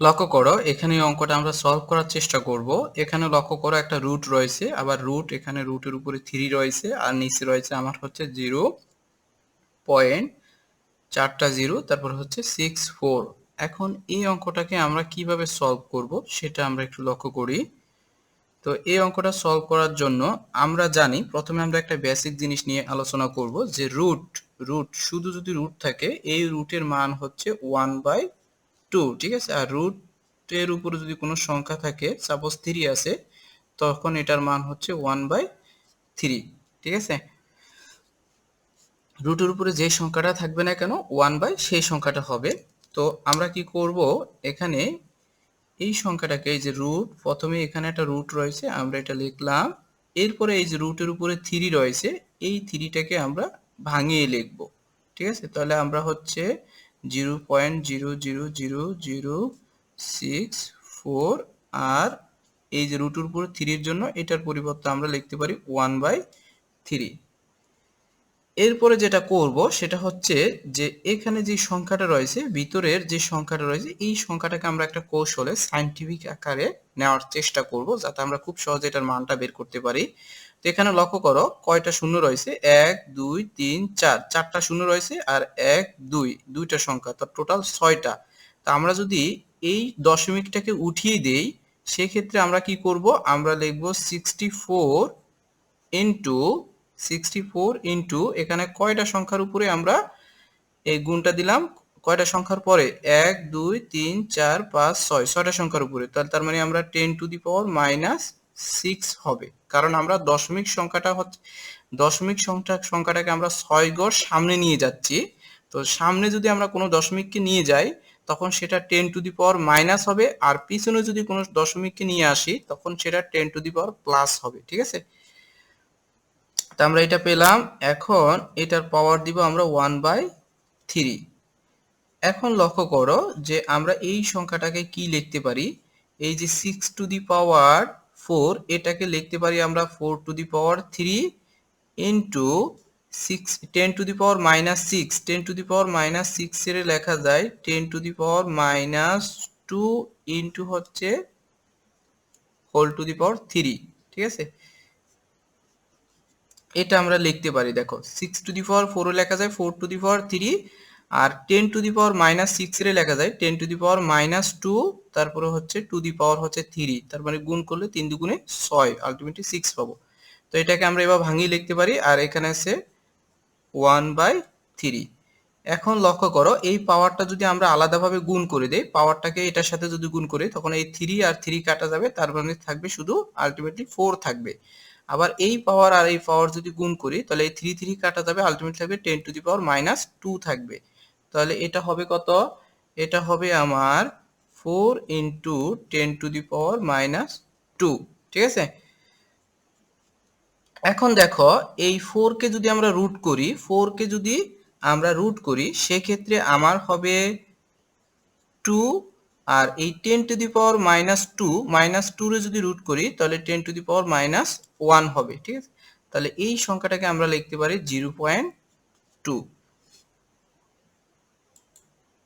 লক্ষ্য করো, এখানে এই অঙ্কটা আমরা সলভ করার চেষ্টা করব। এখানে লক্ষ্য করো একটা রুট রয়েছে, আবার রুট এখানে রুটের উপরে থ্রি রয়েছে, আর নিচে রয়েছে আমার হচ্ছে জিরো পয়েন্ট চারটা জিরো তারপর হচ্ছে সিক্স ফোর এখন এই অঙ্কটাকে আমরা কীভাবে সলভ করব, সেটা আমরা একটু লক্ষ্য করি। তো এই অঙ্কটা সলভ করার জন্য আমরা জানি, প্রথমে আমরা একটা বেসিক জিনিস নিয়ে আলোচনা করব যে রুট রুট শুধু যদি রুট থাকে, এই রুটের মান হচ্ছে ওয়ান বাই টু ঠিক আছে? আর রুটের উপরে যদি কোনো সংখ্যা থাকে সাপোজ থ্রি আছে, তখন এটার মান হচ্ছে ওয়ান বাই থ্রি ঠিক আছে? রুটের উপরে যে সংখ্যাটা থাকবে না কেন ওয়ান বাই সেই সংখ্যাটা হবে। তো আমরা কি করব? এখানে এই সংখ্যাটাকে এই যে রুট প্রথমে এখানে একটা রুট রয়েছে, আমরা এটা লিখলাম। এরপরে এই যে রুটের উপরে থ্রি রয়েছে, এই থ্রিটাকে আমরা ভাঙিয়ে লিখব, ঠিক আছে? তাহলে আমরা হচ্ছে zero point zero zero zero zero six four আর এই যে রুটের উপরে থ্রির জন্য এটার পরিবর্তে আমরা লিখতে পারি ওয়ান বাই থ্রি এরপরে যেটা করব সেটা হচ্ছে যে এখানে যে সংখ্যাটা রয়েছে, ভিতরের যে সংখ্যাটা রয়েছে, এই সংখ্যাটাকে আমরা একটা কৌশলে সাইন্টিফিক আকারে নেওয়ার চেষ্টা করব যাতে আমরা খুব সহজে এটার মানটা বের করতে পারি। তো এখানে লক্ষ্য করো, কয়টা শূন্য রয়েছে? এক, দুই, তিন, চার। চারটা শূন্য রয়েছে আর এক, দুই, দুইটা সংখ্যা, তো টোটাল ছয়টা। তা আমরা যদি এই দশমিকটাকে উঠিয়ে দেই, সেক্ষেত্রে আমরা কি করব? আমরা লিখব sixty four into sixty four into এখানে কয়টা সংখ্যার উপরে আমরা এই গুণটা দিলাম? কয়টা সংখ্যার পরে? এক, দুই, তিন, চার, পাঁচ, ছয়। ছয়টা সংখ্যার উপরে। তাহলে তার মানে আমরা ten to the power minus six হবে। কারণ আমরা দশমিক সংখ্যাটা হচ্ছে, দশমিক সংখ্যা, সংখ্যাটাকে আমরা ছয় গড় সামনে নিয়ে যাচ্ছি। তো সামনে যদি আমরা কোনো দশমিককে নিয়ে যাই, তখন সেটা ten to the power minus হবে, আর পিছনে যদি কোনো দশমিককে নিয়ে আসি, তখন সেটা ten to the power plus হবে, ঠিক আছে? তা আমরা এটা পেলাম। এখন এটার পাওয়ার দিব আমরা ওয়ান বাই থ্রি এখন লক্ষ্য করো যে আমরা এই সংখ্যাটাকে কি লিখতে পারি? এই যে six to the power four, এটাকে লিখতে পারি আমরা four to the power three into six, ten to the power minus six, ten to the power minus সিক্সের লেখা যায়, ten to the power minus two into হচ্ছে whole to the power three, ঠিক আছে? এটা আমরা লিখতে পারি, দেখো, সিক্স টু দি পাওয়ার ফোরও লেখা যায়, four to the power three R ten to the power minus six এর লেখা যায় ten to the power minus two তারপরে হচ্ছে টু দি পাওয়ার হচ্ছে থ্রি তার মানে গুণ করলে তিন দুগুণে ছয় আলটিমেটলি সিক্স পাবো। তো এটাকে আমরা এবার ভাঙিয়ে লিখতে পারি, আর এখানে আছে ওয়ান বাই থ্রি এখন লক্ষ্য করো, এই পাওয়ারটা যদি আমরা আলাদাভাবে গুণ করে দেই পাওয়ারটাকে এটার সাথে যদি গুণ করি, তখন এই থ্রি আর থ্রি কাটা যাবে, তার মানে থাকবে শুধু আলটিমেটলি ফোর থাকবে। আবার এই পাওয়ার আর এই পাওয়ার যদি গুণ করি, তাহলে এই থ্রি থ্রি কাটা যাবে আলটিমেটলি থাকবে ten to the power minus two থাকবে। তাহলে এটা হবে কত? এটা হবে আমার four into ten to the power minus two, ঠিক আছে? এখন দেখো, এই ফোর কে যদি আমরা রুট করি, ফোর কে যদি আমরা রুট করি, সেক্ষেত্রে আমার হবে টু আর এই ten to the power minus two, minus টুরে যদি রুট করি, তাহলে ten to the power minus one হবে, ঠিক আছে? তাহলে এই সংখ্যাটাকে আমরা লিখতে পারি জিরো পয়েন্ট টু।